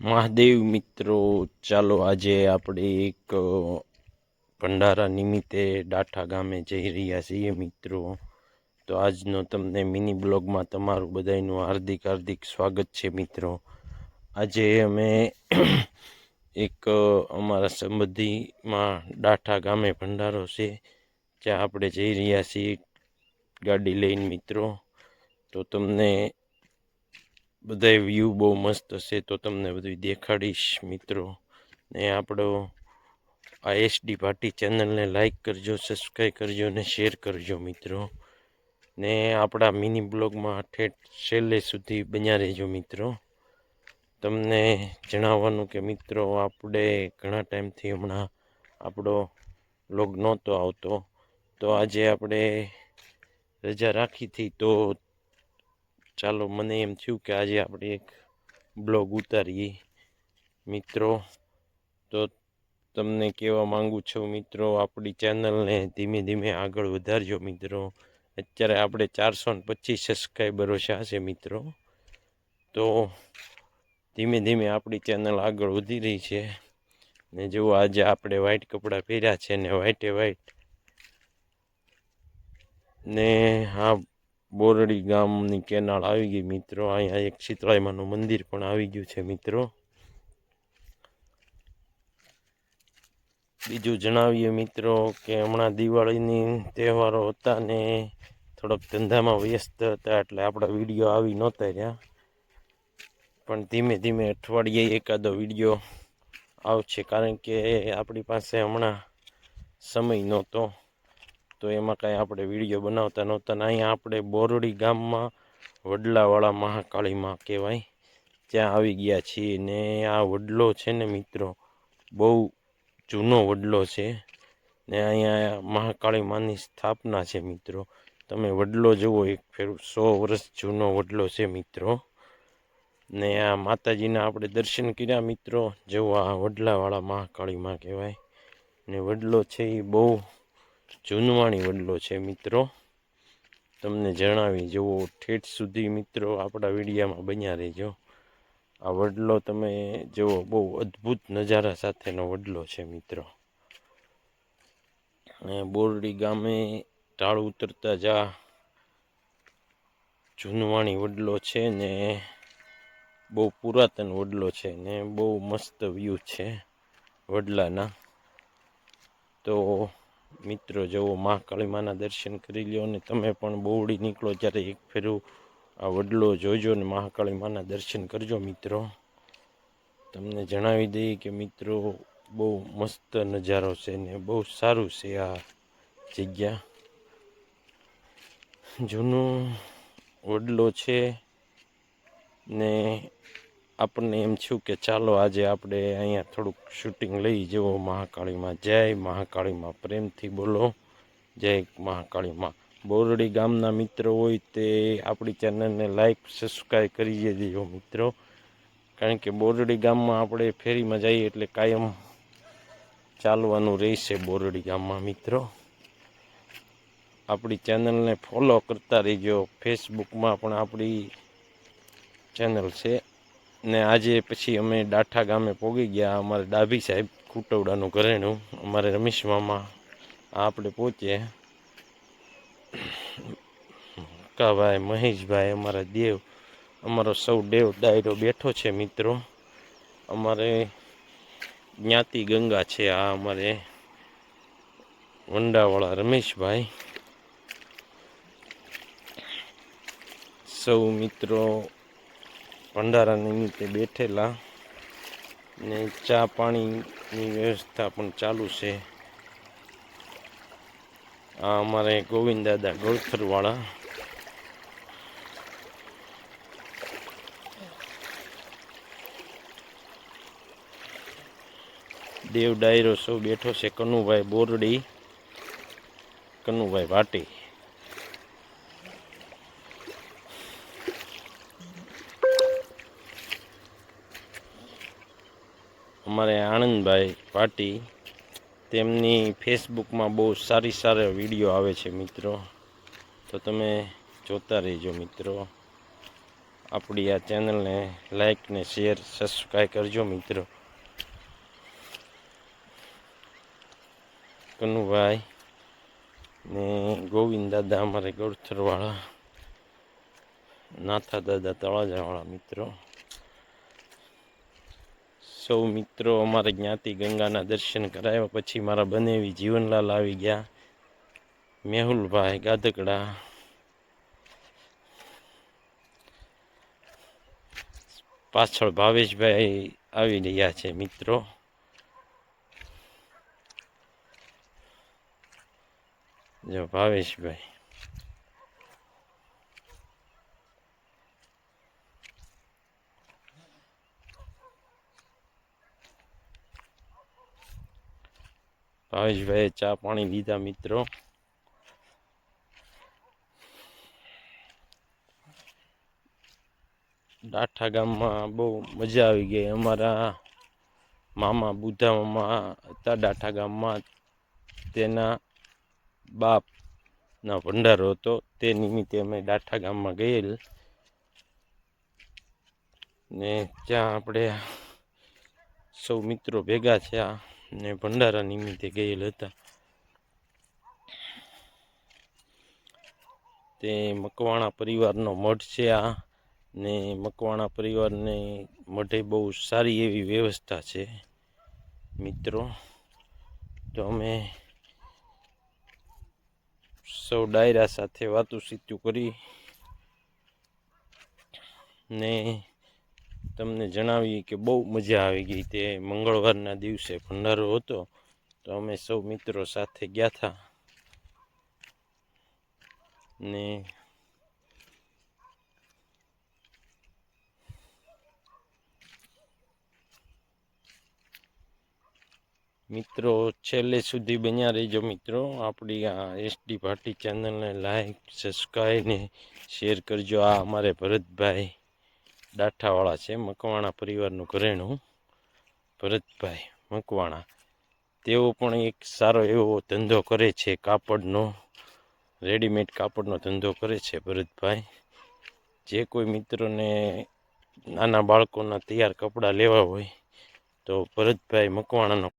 મહાદેવ મિત્રો, ચાલો આજે આપણે એક ભંડારા નિમિત્તે ડાઠા ગામે જઈ રહ્યા છીએ મિત્રો. તો આજનો તમને મિની બ્લોગમાં તમારું બધાનું હાર્દિક હાર્દિક સ્વાગત છે મિત્રો. આજે અમે એક અમારા સંબંધીમાં ડાઠા ગામે ભંડારો છે, જ્યાં આપણે જઈ રહ્યા છીએ ગાડી લઈને મિત્રો. તો તમને બધાય વ્યૂ બહુ મસ્ત હશે તો તમને બધું દેખાડીશ મિત્રો. ને આપણો આ એસડી ભાટી ચેનલને લાઈક કરજો સબસ્ક્રાઈબ કરજો ને શેર કરજો મિત્રો. ને આપણા મિની બ્લોગમાં ઠેઠ છેલ્લે સુધી બન્યા રહેજો મિત્રો. તમને જણાવવાનું કે મિત્રો આપણે ઘણા ટાઈમથી હમણાં આપણો બ્લોગ નહોતો આવતો. તો આજે આપણે રજા રાખી હતી, તો ચાલો, મને એમ થયું કે આજે આપણે એક બ્લોગ ઉતારીએ. મિત્રો, તો તમને કહેવા માંગુ છું, મિત્રો, આપણી ચેનલને ધીમે ધીમે આગળ વધારજો, મિત્રો. અત્યારે આપણે ચારસો ને પચીસ સબસ્ક્રાઈબરો છે, મિત્રો. તો ધીમે ધીમે આપણી ચેનલ આગળ વધી રહી છે. ને જુઓ, આજે આપણે વ્હાઈટ કપડાં પહેર્યા છે ને વ્હાઈટે વ્હાઈટ ને હા બોરડી ગામની કેનાળ આવી ગઈ મિત્રો. અહીંયા એક શીતળાઈમાનું મંદિર પણ આવી ગયું છે મિત્રો. બીજું જણાવીએ મિત્રો કે હમણાં દિવાળીની તહેવારો હતા ને થોડોક ધંધામાં વ્યસ્ત હતા એટલે આપણા વીડિયો આવી નહોતા રહ્યા. પણ ધીમે ધીમે અઠવાડિયે એકાદો વીડિયો આવશે કારણ કે આપણી પાસે હમણાં સમય નહોતો. તો એમાં કાંઈ આપણે વીડિયો બનાવતા નહોતા ને અહીંયા આપણે બોરડી ગામમાં વડલાવાળા મહાકાળીમાં કહેવાય. ત્યાં આવી ગયા છીએ ને આ વડલો છે ને મિત્રો, બહુ જૂનો વડલો છે ને અહીંયા મહાકાળી માની સ્થાપના છે મિત્રો. તમે વડલો જુઓ એક ફેર સો વર્ષ જૂનો વડલો છે મિત્રો. ને આ માતાજીના આપણે દર્શન કર્યા મિત્રો જેવો આ વડલાવાળા મહાકાળીમાં કહેવાય. ને વડલો છે એ બહુ જૂનવાણી વડલો છે, મિત્રો. તમને જણાવી, જુઓ, ઠેઠ સુધી મિત્રો આપણા વિડીયામાં બન્યા રહેજો. આ વડલો તમે જુઓ, બહુ અદ્ભુત નજારા સાથેનો વડલો છે, મિત્રો. બોરડી ગામે ઢાળ ઉતરતા જા. જૂનવાણી વડલો છે ને બહુ પુરાતન વડલો છે ને બહુ મસ્ત વ્યૂ છે વડલાના. તો મિત્રો જવો મહાકાળી માના દર્શન કરી લ્યો અને તમે પણ બોવડી નીકળો ત્યારે એક ફેરું આ વડલો જોજો ને મહાકાળી માના દર્શન કરજો મિત્રો. તમને જણાવી દઈએ કે મિત્રો, બહુ મસ્ત નજારો છે ને બહુ સારું છે આ જગ્યા. જૂનું વડલો છે ને આપણને એમ છું કે ચાલો આજે આપણે અહીંયા થોડુંક શૂટિંગ લઈ જવો મહાકાળીમાં. જય મહાકાળીમાં. પ્રેમથી બોલો. જય મહાકાળીમાં. બોરડી ગામના મિત્રો હોય તે આપણી ચેનલને લાઈક સબસ્ક્રાઈબ કરી દેજો મિત્રો. કારણ કે બોરડી ગામમાં આપણે ફેરીમાં જઈએ એટલે કાયમ ચાલવાનું રહેશે બોરડી ગામમાં મિત્રો. આપણી ચેનલને ફોલો કરતા રહેજો. ફેસબુકમાં પણ આપણી ચેનલ છે. ને આજે પછી અમે ડાઠા ગામે પહોંચી ગયા. અમારે ડાભી સાહેબ કુટવડાનું ઘરેણું. અમારે રમેશ મામા આપણે પહોંચીએ. કાભાઈ મહેશભાઈ, અમારા દેવ, અમારો સૌ દેવ ડાયરો બેઠો છે મિત્રો. અમારે જ્ઞાતિ ગંગા છે આ અમારે વંડાવાળા રમેશભાઈ. સૌ મિત્રો ભંડારા નિમિત્તે બેઠેલા ને ચા પાણીની વ્યવસ્થા પણ ચાલુ છે. આ અમારે ગોવિંદ દાદા ગળથરવાળા. દેવ ડાયરો સૌ બેઠો છે, કનુભાઈ બોરડી, કનુભાઈ ભાટી અમારે આનંદભાઈ પાટી, તેમની ફેસબુકમાં બહુ સારી સારા વીડિયો આવે છે મિત્રો. તો તમે જોતા રહેજો મિત્રો. આપણી આ ચેનલને લાઈક ને શેર સબસ્ક્રાઈબ કરજો મિત્રો. કનુભાઈ ને ગોવિંદ દાદા અમારે ગોળથરવાળા નાથા દાદા તળાજાવાળા મિત્રો. સૌ મિત્રો અમારે જ્ઞાતિ ગંગાના દર્શન કરાવ્યા પછી મારા બનેવી જીવનલાલ આવી ગયા. મેહુલભાઈ ગાધકડા. પાછળ ભાવેશભાઈ આવી રહ્યા છે મિત્રો. જો ભાવેશભાઈ. ભાવેશભાઈએ ચા પાણી લીધા મિત્રો. ડાઠા ગામમાં બહુ મજા આવી ગઈ. અમારા મામા બુધા મામા હતા ડાઠા ગામમાં. તેના બાપના ભંડારો હતો. તે નિમિત્તે અમે ડાઠા ગામમાં ગયેલ. ને ત્યાં આપણે સૌ મિત્રો ભેગા થયા. ને ભંડારા નિમિત્તે ગયેલ હતા. તે મકવાણા પરિવારનો મઠ છે આ, ને મકવાણા પરિવારને મઢે બહુ સારી એવી વ્યવસ્થા છે. મિત્રો, તો અમે સૌ ડાયરા સાથે વાતું સીતું કરી ને તમને જણાવીએ કે બહુ મજા આવી ગઈ તે મંગળવારના દિવસે ભંડારો હતો. તો અમે સૌ મિત્રો સાથે ગયા હતા ને મિત્રો છેલ્લે સુધી બન્યા રહેજો મિત્રો. આપણી આ એસડી ભાટી ચેનલને લાઈક, સબસ્ક્રાઈબ ને શેર કરજો. આ અમારે ભરતભાઈ ડાઠાવાળા છે, મકવાણા પરિવારનું ઘરેણું, ભરતભાઈ મકવાણા. તેઓ પણ એક સારો એવો ધંધો કરે છે, કાપડનો રેડીમેડ કાપડનો ધંધો કરે છે, ભરતભાઈ. જે કોઈ મિત્રોને નાના બાળકોના તૈયાર કપડાં લેવા હોય, તો ભરતભાઈ મકવાણાનો